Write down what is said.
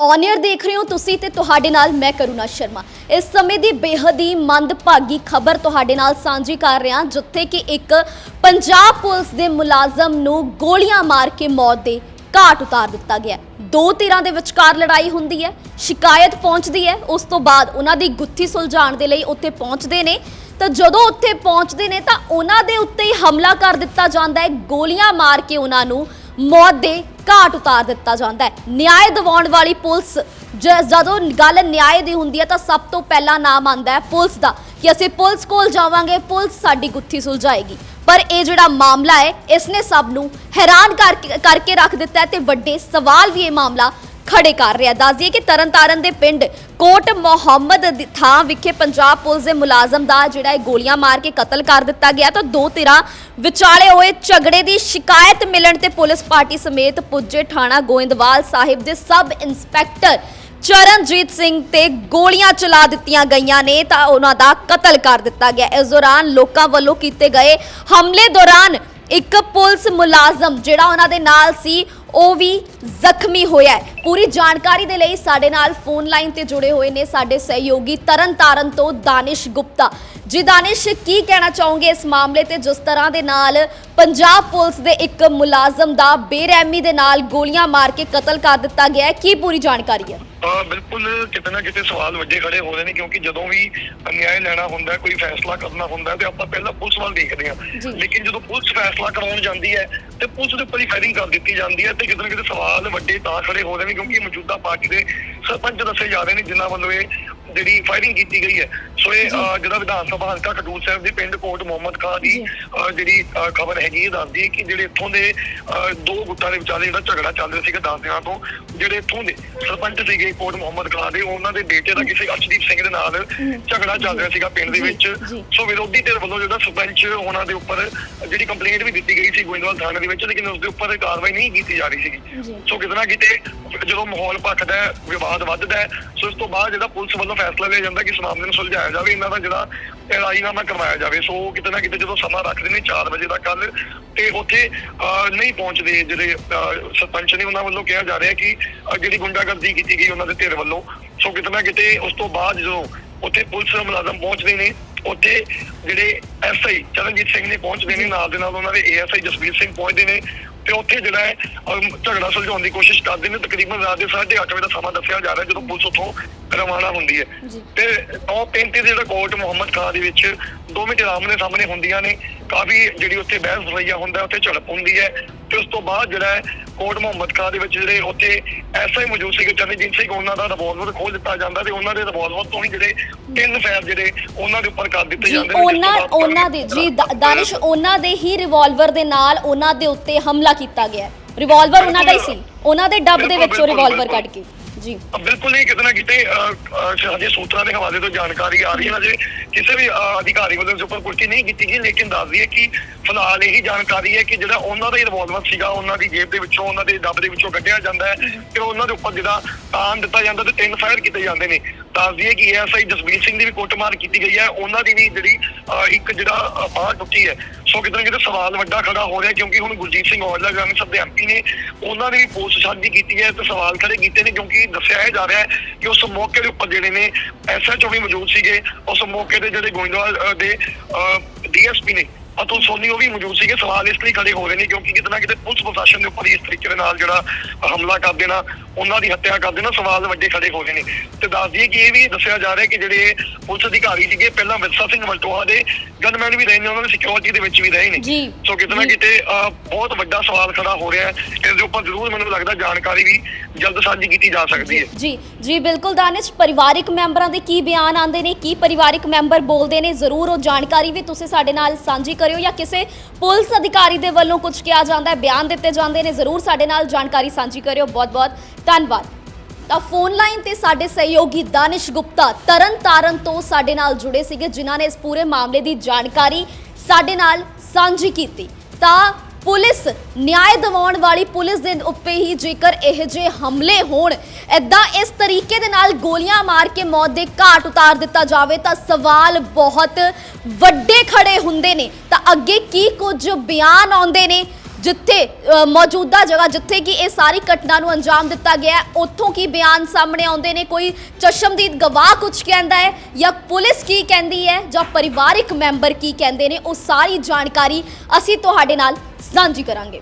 ਔਨੀਅਰ ਦੇਖ ਰਹੇ ਹੋ ਤੁਸੀਂ ਤੇ ਤੁਹਾਡੇ ਨਾਲ ਮੈਂ ਕਰੁਣਾ ਸ਼ਰਮਾ। ਇਸ ਸਮੇਂ ਦੀ ਬੇਹੱਦ ਹੀ ਮੰਦਭਾਗੀ ਖਬਰ ਤੁਹਾਡੇ ਨਾਲ ਸਾਂਝੀ ਕਰ ਰਿਹਾ, ਜਿੱਥੇ ਕਿ ਇੱਕ ਪੰਜਾਬ ਪੁਲਿਸ ਦੇ ਮੁਲਾਜ਼ਮ ਨੂੰ ਗੋਲੀਆਂ ਮਾਰ ਕੇ ਮੌਤ ਦੇ ਘਾਟ ਉਤਾਰ ਦਿੱਤਾ ਗਿਆ। ਦੋ ਧਿਰਾਂ ਦੇ ਵਿਚਕਾਰ ਲੜਾਈ ਹੁੰਦੀ ਹੈ, ਸ਼ਿਕਾਇਤ ਪਹੁੰਚਦੀ ਹੈ, ਉਸ ਤੋਂ ਬਾਅਦ ਉਹਨਾਂ ਦੀ ਗੁੱਥੀ ਸੁਲਝਾਉਣ ਦੇ ਲਈ ਉੱਥੇ ਪਹੁੰਚਦੇ ਨੇ। ਤਾਂ ਜਦੋਂ ਉੱਥੇ ਪਹੁੰਚਦੇ ਨੇ ਤਾਂ ਉਹਨਾਂ ਦੇ ਉੱਤੇ ਹੀ ਹਮਲਾ ਕਰ ਦਿੱਤਾ ਜਾਂਦਾ ਹੈ। ਗੋਲੀਆਂ ਮਾਰ ਕੇ ਉਹਨਾਂ ਨੂੰ ਮੌਤ ਦੇ ਘਾਟ ਉਤਾਰ ਦਿੱਤਾ ਜਾਂਦਾ ਹੈ। ਨਿਆਂ ਦਿਵਾਉਣ ਵਾਲੀ ਪੁਲਿਸ ਜਦੋਂ ਗੱਲ ਨਿਆਂ ਦੀ ਹੁੰਦੀ ਹੈ ਤਾਂ ਸਭ ਤੋਂ ਪਹਿਲਾਂ ਨਾਮ ਆਉਂਦਾ ਹੈ ਪੁਲਿਸ ਦਾ ਕਿ ਅਸੀਂ ਪੁਲਿਸ ਕੋਲ ਜਾਵਾਂਗੇ, ਪੁਲਿਸ ਸਾਡੀ ਗੁੱਥੀ ਸੁਲਝਾਏਗੀ। ਪਰ ਇਹ ਜਿਹੜਾ ਮਾਮਲਾ ਹੈ, ਇਸ ਨੇ ਸਭ ਨੂੰ ਹੈਰਾਨ ਕਰਕੇ ਕਰਕੇ ਰੱਖ ਦਿੱਤਾ ਹੈ ਤੇ ਵੱਡੇ ਸਵਾਲ ਵੀ ਇਹ ਮਾਮਲਾ ਖੜੇ ਕਰ ਰਿਹਾ। ਦੱਸ ਦਈਏ ਕਿ ਤਰਨਤਾਰਨ ਦੇ ਪਿੰਡ ਕੋਟ ਮੁਹੰਮਦ ਦੀ ਥਾਂ ਵਿਖੇ ਪੰਜਾਬ ਪੁਲਿਸ ਦੇ ਮੁਲਾਜ਼ਮ ਦਾ ਜਿਹੜਾ ਇਹ ਗੋਲੀਆਂ ਮਾਰ ਕੇ ਕਤਲ ਕਰ ਦਿੱਤਾ ਗਿਆ ਤਾਂ ਦੋ ਧਿਰਾਂ ਵਿਚਾਲੇ ਹੋਏ ਝਗੜੇ ਦੀ ਸ਼ਿਕਾਇਤ ਮਿਲਣ ਤੇ ਪੁਲਿਸ ਪਾਰਟੀ ਸਮੇਤ ਪੁੱਜੇ ਥਾਣਾ ਗੋਇੰਦਵਾਲ ਸਾਹਿਬ ਦੇ ਸਬ ਇੰਸਪੈਕਟਰ ਚਰਨਜੀਤ ਸਿੰਘ ਤੇ ਗੋਲੀਆਂ ਚਲਾ ਦਿੱਤੀਆਂ ਗਈਆਂ ਨੇ ਤਾਂ ਉਹਨਾਂ ਦਾ ਕਤਲ ਕਰ ਦਿੱਤਾ ਗਿਆ। ਇਸ ਦੌਰਾਨ ਲੋਕਾਂ ਵੱਲੋਂ ਕੀਤੇ ਗਏ ਹਮਲੇ ਦੌਰਾਨ ਇੱਕ ਪੁਲਿਸ ਮੁਲਾਜ਼ਮ ਜਿਹੜਾ ਉਹਨਾਂ ਦੇ ਨਾਲ ਸੀ ਉਹ ਵੀ ਜ਼ਖਮੀ ਹੋਇਆ ਹੈ। ਪੂਰੀ ਜਾਣਕਾਰੀ ਦੇ ਲਈ ਸਾਡੇ ਨਾਲ ਫੋਨ ਲਾਈਨ ਤੇ ਜੁੜੇ ਹੋਏ ਨੇ ਸਾਡੇ ਸਹਿਯੋਗੀ ਤਰਨਤਾਰਨ ਤੋਂ ਦਾਨਿਸ਼ ਗੁਪਤਾ। ਜੀ ਦਾਨਿਸ਼ ਕੀ ਕਹਿਣਾ ਚਾਹੋਗੇ ਇਸ ਮਾਮਲੇ ਤੇ ਜਿਸ ਤਰ੍ਹਾਂ ਦੇ ਨਾਲ ਪੰਜਾਬ ਪੁਲਿਸ ਦੇ ਇੱਕ ਮੁਲਾਜ਼ਮ ਦਾ ਬੇਰਹਿਮੀ ਦੇ ਨਾਲ ਗੋਲੀਆਂ ਮਾਰ ਕੇ ਕਤਲ ਕਰ ਦਿੱਤਾ ਗਿਆ ਹੈ? ਕੀ ਪੂਰੀ ਜਾਣਕਾਰੀ ਹੈ? ਆ ਬਿਲਕੁਲ ਕਿਤੇ ਨਾ ਕਿਤੇ ਸਵਾਲ ਵੱਡੇ ਖੜੇ ਹੋ ਰਹੇ ਨੇ ਕਿਉਂਕਿ ਜਦੋਂ ਵੀ ਨਿਆਂ ਲੈਣਾ ਹੁੰਦਾ ਕੋਈ ਫੈਸਲਾ ਕਰਨਾ ਹੁੰਦਾ ਤੇ ਆਪਾਂ ਪਹਿਲਾਂ ਪੁਲਿਸ ਵੱਲ ਦੇਖਦੇ ਹਾਂ। ਲੇਕਿਨ ਜਦੋਂ ਪੁਲਿਸ ਫੈਸਲਾ ਕਰਾਉਣ ਜਾਂਦੀ ਹੈ ਤੇ ਪੁਲਿਸ ਦੇ ਉੱਪਰ ਹੀ ਫਾਇਰਿੰਗ ਕਰ ਦਿੱਤੀ ਜਾਂਦੀ ਹੈ ਤੇ ਕਿਤੇ ਨਾ ਕਿਤੇ ਸਵਾਲ ਵੱਡੇ ਤਾਂ ਖੜੇ ਹੋ ਰਹੇ ਨੇ ਕਿਉਂਕਿ ਮੌਜੂਦਾ ਪਾਰਟੀ ਦੇ ਸਰਪੰਚ ਦੱਸੇ ਜਾ ਰਹੇ ਨੇ ਜਿਨ੍ਹਾਂ ਵੱਲੋਂ ਇਹ ਜਿਹੜੀ ਫਾਇਰਿੰਗ ਕੀਤੀ ਗਈ ਹੈ ਸੋ ਇਹ ਜਿਹੜਾ ਵਿਧਾਨ ਸਭਾ ਹਲਕਾ ਖਡੂਰ ਸਾਹਿਬ ਦੇ ਪਿੰਡ ਕੋਟ ਮੁਹੰਮਦ ਖਾਨ ਦੀ ਜੀ। ਜਿਹੜੀ ਖਬਰ ਹੈਗੀ ਇਹ ਦੱਸਦੀ ਹੈ ਕਿ ਜਿਹੜੇ ਇੱਥੋਂ ਦੇ ਅ, ਦੋ ਗੁੱਟਾਂ ਦੇ ਵਿਚਾਲੇ ਜਿਹੜਾ ਝਗੜਾ ਚੱਲ ਰਿਹਾ ਸੀਗਾ ਦਸ ਦਿਨਾਂ ਤੋਂ ਜਿਹੜੇ ਇੱਥੋਂ ਦੇ ਸਰਪੰਚ ਸੀਗੇ ਕੋਟ ਮੁਹੰਮਦ ਖਾਨ ਦੇ ਉਹਨਾਂ ਦੇ ਬੇਟੇ ਦਾ ਕਿਸੇ ਅਰਸ਼ਦੀਪ ਸਿੰਘ ਦੇ ਨਾਲ ਝਗੜਾ ਚੱਲ ਰਿਹਾ ਸੀਗਾ ਪਿੰਡ ਦੇ ਵਿੱਚ। ਸੋ ਵਿਰੋਧੀ ਧਿਰ ਵੱਲੋਂ ਜਿਹੜਾ ਸਰਪੰਚ ਉਹਨਾਂ ਦੇ ਉੱਪਰ ਜਿਹੜੀ ਕੰਪਲੇਂਟ ਵੀ ਦਿੱਤੀ ਗਈ ਸੀ ਗੋਇੰਦਵਾਲ ਥਾਣੇ ਦੇ ਵਿੱਚ ਲੇਕਿਨ ਉਸ ਦੇ ਉੱਪਰ ਕਾਰਵਾਈ ਨਹੀਂ ਕੀਤੀ ਜਾ ਰਹੀ। ਸੀਗੀ ਸੋ ਕਿਤੇ ਨਾ ਕਿਤੇ ਜਦੋਂ ਮਾਹੌਲ ਭਖਦਾ ਹੈ ਵਿਵਾਦ ਵੱਧਦਾ ਹੈ ਸੋ ਇਸ ਤੋਂ ਬਾਅਦ ਜਿਹੜਾ ਪੁਲਿਸ ਵੱਲੋਂ ਫੈਸਲਾ ਲਿਆ ਜਾਂਦਾ ਕਿ ਇਸ ਮਾਮਲੇ ਨੂੰ ਸੁਲਝਾਇਆ ਜਾਵੇ ਇਹਨਾਂ ਦਾ ਜਿਹੜਾ ਲੜਾਈਨਾਮਾ ਕਰਵਾਇਆ ਜਾਵੇ ਸੋ ਕਿਤੇ ਨਾ ਕਿਤੇ ਜਦੋਂ ਸਮਾਂ ਰੱਖਦੇ ਨੇ 4 ਵਜੇ ਦਾ ਕੱਲ ਤੇ ਉੱਥੇ ਨਹੀਂ ਪਹੁੰਚਦੇ ਜਿਹੜੇ ਸਰਪੰਚ ਨੇ ਉਹਨਾਂ ਵੱਲੋਂ ਕਿਹਾ ਜਾ ਰਿਹਾ ਕਿ ਜਿਹੜੀ ਗੁੰਡਾਗਰਦੀ ਕੀਤੀ ਗਈ ਉਹਨਾਂ ਦੇ ਧਿਰ ਵੱਲੋਂ। ਸੋ ਕਿਤੇ ਨਾ ਕਿਤੇ ਉਸ ਤੋਂ ਬਾਅਦ ਜਦੋਂ ਉੱਥੇ ਪੁਲਿਸ ਮੁਲਾਜ਼ਮ ਪਹੁੰਚਦੇ ਨੇ ਉੱਥੇ ਜਿਹੜੇ ਐਸਆਈ ਚਰਨਜੀਤ ਸਿੰਘ ਨੇ ਪਹੁੰਚਦੇ ਨੇ ਨਾਲ ਦੇ ਨਾਲ ਉਹਨਾਂ ਦੇ ਏਐਸਆਈ ਜਸਵੀਰ ਸਿੰਘ ਪਹੁੰਚਦੇ ਨੇ ਤੇ ਉੱਥੇ ਜਿਹੜਾ ਹੈ ਝਗੜਾ ਸੁਲਝਾਉਣ ਦੀ ਕੋਸ਼ਿਸ਼ ਕਰਦੇ ਨੇ। ਤਕਰੀਬਨ ਰਾਤ ਦੇ 8:30 ਵਜੇ ਦਾ ਸਮਾਂ ਦੱਸਿਆ ਜਾ ਰਿਹਾ ਜਦੋਂ ਪੁਲਿਸ ਉੱਥੋਂ ਰਵਾਨਾ ਹੁੰਦੀ ਹੈ। ਤੇ ਉਹ 35 ਦੇ ਜਿਹੜਾ ਕੋਰਟ ਮੁਹੰਮਦ ਖਾਨ ਦੇ ਵਿੱਚ ਦੋਵੇਂ ਧਿਰਾਂ ਆਮਣੇ ਸਾਹਮਣੇ ਹੁੰਦੀਆਂ ਨੇ। ਕਾਫੀ ਜਿਹੜੀ ਉੱਥੇ ਬਹਿਸ ਰਵਈਆ ਹੁੰਦਾ ਉੱਥੇ ਝੜਪ ਹੁੰਦੀ ਹੈ। ਤੇ ਉਸ ਤੋਂ ਬਾਅਦ ਜਿਹੜਾ ਹੈ ਮੁਹੰਮਦ ਖਾਨ ਦੇ ਵਿੱਚ ਜਿਹੜੇ ਉੱਥੇ ਐਸਆਈ ਮੌਜੂਦ ਸੀਗੇ ਚਰਨਜੀਤ ਸਿੰਘ ਉਹਨਾਂ ਦਾ ਰਿਵਾਲਵਰ ਖੋਲ ਦਿੱਤਾ ਜਾਂਦਾ ਤੇ ਉਹਨਾਂ ਦੇ ਰਿਵਾਲਵਰ ਤੋਂ ਹੀ ਜਿਹੜੇ ਤਿੰਨ ਫਾਇਰ ਜਿਹੜੇ ਉਹਨਾਂ ਦੇ ਉੱਪਰ ਕਰ ਦਿੱਤੇ ਜਾਂਦੇ ਨੇ ਉਹਨਾਂ ਉਹਨਾਂ ਦੇ ਜੀ ਦਾਨਿਸ਼ ਉਹਨਾਂ ਦੇ ਹੀ ਰਿਵਾਲਵਰ ਦੇ ਨਾਲ ਉਹਨਾਂ ਦੇ ਉੱਤੇ ਹਮਲਾ ਕੀਤਾ ਗਿਆ। ਹੈ ਰਿਵਾਲਵਰ ਉਹਨਾਂ ਦਾ ਹੀ ਸੀ। ਉਹਨਾਂ ਦੇ ਡੱਬ ਦੇ ਵਿੱਚੋਂ ਰਿਵਾਲਵਰ। ਕੱਢ ਕੇ। ਜੀ। ਬਿਲਕੁਲ ਨਹੀਂ ਕਿਤੇ ਨਾ ਕਿਤੇ ਹਜੇ ਸੂਤਰਾਂ ਦੇ ਹਵਾਲੇ ਤੋਂ ਜਾਣਕਾਰੀ ਆ ਰਹੀ ਹੈ। ਹਜੇ ਕਿਸੇ ਵੀ ਅਧਿਕਾਰੀ ਵੱਲੋਂ ਇਸ ਉੱਪਰ ਪੁਸ਼ਟੀ ਨਹੀਂ ਕੀਤੀ ਗਈ ਲੇਕਿਨ ਦੱਸਦੀ ਹੈ ਕਿ ਫਿਲਹਾਲ ਇਹੀ ਜਾਣਕਾਰੀ ਹੈ ਕਿ ਜਿਹੜਾ ਉਹਨਾਂ ਦਾ ਹੀ ਰਿਵਾਲਵਰ ਸੀਗਾ ਉਹਨਾਂ ਦੀ ਜੇਬ ਦੇ ਵਿੱਚੋਂ ਉਹਨਾਂ ਦੇ ਡੱਬ ਦੇ ਵਿੱਚੋਂ ਕੱਢਿਆ ਜਾਂਦਾ ਹੈ। ਤੇ ਉਹਨਾਂ ਦੇ ਉੱਪਰ ਜਿਹੜਾ ਤਾਨ ਦਿੱਤਾ ਜਾਂਦਾ ਤੇ ਤਿੰਨ ਫਾਇਰ ਕੀਤੇ ਜਾਂਦੇ ਨੇ। ਦੱਸਦੀ ਹੈ ਕਿ ਐਸਆਈ ਜਸਬੀਰ ਸਿੰਘ ਦੀ ਵੀ ਕੁੱਟਮਾਰ ਕੀਤੀ ਗਈ ਹੈ ਉਹਨਾਂ ਦੀ ਵੀ ਜਿਹੜੀ ਇੱਕ ਜਿਹੜਾ ਅਹ, ਟੁੱਟੀ ਹੈ। ਸੋ ਕਿਤੇ ਨਾ ਕਿਤੇ ਸਵਾਲ ਵੱਡਾ ਖੜਾ ਹੋ ਰਿਹਾ ਕਿਉਂਕਿ ਹੁਣ ਗੁਰਜੀਤ ਸਿੰਘ ਔਜਲਾ ਗ੍ਰਾਮੀ ਸਭ ਦੇ ਐਮਪੀ ਨੇ ਉਹਨਾਂ ਨੇ ਵੀ ਪੋਸਟ ਸਾਂਝੀ ਕੀਤੀ ਹੈ ਤੇ ਸਵਾਲ ਖੜੇ ਕੀਤੇ ਨੇ ਕਿਉਂਕਿ ਦੱਸਿਆ ਜਾ ਰਿਹਾ ਹੈ ਕਿ ਉਸ ਮੌਕੇ ਦੇ ਉੱਪਰ ਜਿਹੜੇ ਨੇ ਐਸਐਚਓ ਵੀ ਮੌਜੂਦ ਸੀਗੇ ਉਸ ਮੌਕੇ ਦੇ ਜਿਹੜੇ ਗੋਇੰਦਵਾਲ ਅਹ, ਦੇ ਡੀਐਸਪੀ ਨੇ ਅਤੁਲ ਸੋਨੀ ਉਹ ਵੀ ਮੌਜੂਦ ਸੀਗੇ। ਸਵਾਲ ਇਸ ਲਈ ਖੜੇ ਹੋ ਰਹੇ ਨੇ ਕਿਉਂਕਿ ਕਿਤੇ ਨਾ ਕਿਤੇ ਪੁਲਿਸ ਪ੍ਰਸ਼ਾਸਨ ਦੇ ਉੱਪਰ ਇਸ ਤਰੀਕੇ ਦੇ ਨਾਲ ਜਿਹੜਾ ਹਮਲਾ ਕਰ ਦੇਣਾ ਉਹਨਾਂ ਦੀ ਹੱਤਿਆ ਕਰ ਦੇਣਾ ਸਵਾਲ ਵੱਡੇ ਖੜੇ ਹੋ ਰਹੇ ਨੇ। ਤੇ ਦੱਸ ਦਈਏ ਕਿ ਇਹ ਵੀ ਦੱਸਿਆ ਜਾ ਰਿਹਾ ਕਿ ਜਿਹੜੇ ਪੁਲਿਸ ਅਧਿਕਾਰੀ ਸੀਗੇ ਪਹਿਲਾਂ ਵਿਰਸਾ ਸਿੰਘ ਮਲਟੋਆ ਦੇ ਗਨਮੈਨ ਵੀ ਰਹੇ ਨੇ ਉਹਨਾਂ ਦੇ ਸਿਕਿਉਰਿਟੀ ਦੇ ਵਿੱਚ ਵੀ ਰਹੇ ਨੇ। ਸੋ ਕਿਤੇ ਨਾ ਜੀ। ਕਿਤੇ ਬਹੁਤ ਵੱਡਾ ਸਵਾਲ ਖੜਾ ਹੋ ਰਿਹਾ ਹੈ। ਇਸ ਦੇ ਉੱਪਰ ਜ਼ਰੂਰ ਮੈਨੂੰ ਲੱਗਦਾ ਜਾਣਕਾਰੀ ਵੀ ਜਲਦ ਸਾਂਝੀ ਕੀਤੀ ਜਾ ਸਕਦੀ ਹੈ। ਜੀ ਜੀ ਬਿਲਕੁਲ ਦਾਨਿਸ਼ ਪਰਿਵਾਰਿਕ ਮੈਂਬਰਾਂ ਦੇ ਕੀ ਬਿਆਨ ਆਉਂਦੇ ਨੇ ਕੀ ਪਰਿਵਾਰਿਕ ਮੈਂਬਰ ਬੋਲਦੇ ਨੇ ਜ਼ਰੂਰ ਉਹ ਜਾਣਕਾਰੀ ਵੀ ਤੁਸੀਂ ਸਾਡੇ ਨਾਲ ਸਾਂਝੀ ਕਰਿਓ ਜਾਂ ਕਿਸੇ ਪੁਲਿਸ ਅਧਿਕਾਰੀ ਦੇ ਵੱਲੋਂ ਕੁਝ ਕਿਹਾ ਜਾਂਦਾ ਹੈ, ਬਿਆਨ ਦਿੱਤੇ ਜਾਂਦੇ ਨੇ, ਜ਼ਰੂਰ ਸਾਡੇ ਨਾਲ ਜਾਣਕਾਰੀ ਸਾਂਝੀ ਕਰਿਓ। ਬਹੁਤ ਬਹੁਤ ਧੰਨਵਾਦ। ਤਾਂ ਫੋਨ ਲਾਈਨ ਤੇ ਸਾਡੇ ਸਹਿਯੋਗੀ ਦਾਨਿਸ਼ ਗੁਪਤਾ ਤਰਨ ਤਾਰਨ ਤੋਂ ਸਾਡੇ ਨਾਲ ਜੁੜੇ ਸੀਗੇ, ਜਿਨ੍ਹਾਂ ਨੇ ਇਸ ਪੂਰੇ ਮਾਮਲੇ ਦੀ ਜਾਣਕਾਰੀ ਸਾਡੇ ਨਾਲ ਸਾਂਝੀ ਕੀਤੀ। ਤਾਂ ਪੁਲਿਸ ਨਿਆਂ ਦਿਵਾਉਣ ਵਾਲੀ ਪੁਲਿਸ ਦੇ ਉੱਤੇ ਹੀ ਜੇਕਰ ਇਹ ਜੇ ਹਮਲੇ ਹੋਣ ਐਦਾਂ ਇਸ ਤਰੀਕੇ ਦੇ ਨਾਲ ਗੋਲੀਆਂ ਮਾਰ ਕੇ ਮੌਤ ਦੇ ਘਾਟ ਉਤਾਰ ਦਿੱਤਾ ਜਾਵੇ ਤਾਂ ਸਵਾਲ ਬਹੁਤ ਵੱਡੇ ਖੜੇ ਹੁੰਦੇ ਨੇ। ਤਾਂ ਅੱਗੇ ਕੀ ਕੁਝ ਬਿਆਨ ਆਉਂਦੇ ਨੇ? ਜਿੱਥੇ ਮੌਜੂਦਾ ਜਗ੍ਹਾ ਜਿੱਥੇ ਕਿ ਇਹ ਸਾਰੀ ਘਟਨਾ ਨੂੰ ਅੰਜਾਮ ਦਿੱਤਾ ਗਿਆ ਉੱਥੋਂ ਕੀ ਬਿਆਨ ਸਾਹਮਣੇ ਆਉਂਦੇ ਨੇ? ਕੋਈ ਚਸ਼ਮਦੀਦ ਗਵਾਹ ਕੁਝ ਕਹਿੰਦਾ ਹੈ ਜਾਂ ਪੁਲਿਸ ਕੀ ਕਹਿੰਦੀ ਹੈ ਜਾਂ ਪਰਿਵਾਰਿਕ ਮੈਂਬਰ ਕੀ ਕਹਿੰਦੇ ਨੇ? ਉਹ ਸਾਰੀ ਜਾਣਕਾਰੀ ਅਸੀਂ ਤੁਹਾਡੇ ਨਾਲ ਸਾਂਝੀ ਕਰਾਂਗੇ।